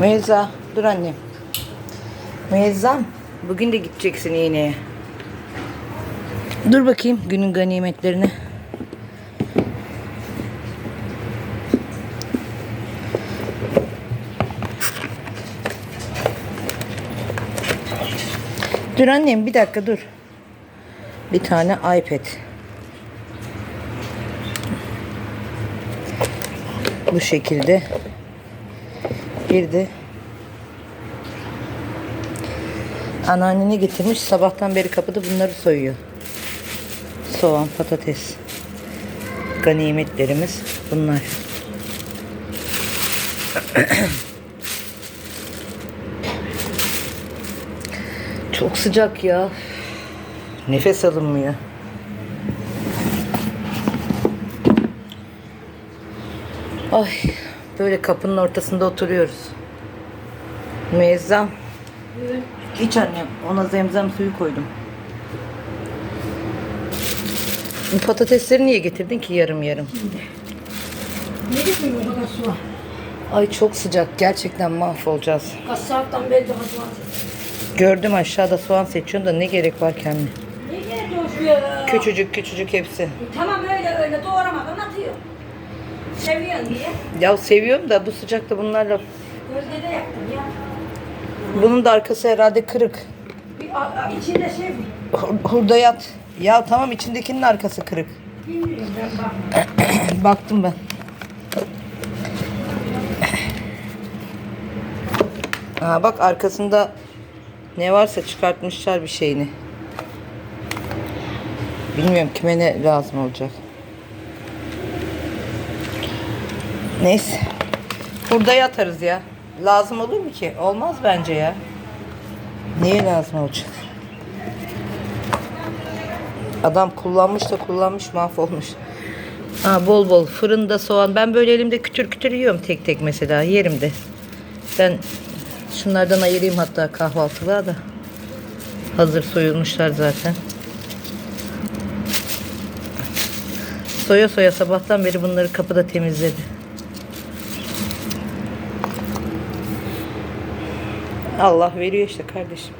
Meyza dur annem. Meyyzam bugün de gideceksin iğneye. Dur bakayım günün ganimetlerini. Dur annem bir dakika dur. Bir tane iPad. Bu şekilde. Bir de anneanneni getirmiş. Sabahtan beri kapıda bunları soyuyor. Soğan, patates. Ganimetlerimiz bunlar. Çok sıcak ya. Nefes alınmıyor. Ay böyle kapının ortasında oturuyoruz. Mezzam. İç annem. Ona zemzem suyu koydum. Bu patatesleri niye getirdin ki yarım yarım? Ne gitmiyor o kadar su var? Ay çok sıcak. Gerçekten mahvolacağız. Kaç saatten beri daha var. Gördüm aşağıda soğan seçiyorsun da ne gerek var kendine. Ne gerek şu ya? Küçücük küçücük hepsi. Tamam öyle öyle doğramadan atıyor. Seviyorsun diye. Ya seviyorum da bu sıcakta bunlarla. Gözde de yaptım ya. Bunun da arkası herhalde kırık. Bir, a, a, içinde şey mi? Hur- Hurdayat. Ya tamam içindekinin arkası kırık. Bilmiyorum ben bak. Baktım ben. Aa, bak arkasında ne varsa çıkartmışlar bir şeyini. Bilmiyorum kime ne lazım olacak. Neyse. Burada yatarız ya. Lazım olur mu ki? Olmaz bence ya. Niye lazım olacak? Adam kullanmış da kullanmış mahvolmuş. Ha, bol bol fırında soğan. Ben böyle elimde kütür kütür yiyorum tek tek mesela. Yerim de. Ben şunlardan ayırayım hatta kahvaltılığa da. Hazır soyulmuşlar zaten. Soya soya sabahtan beri bunları kapıda temizledi. Allah veriyor işte kardeşim.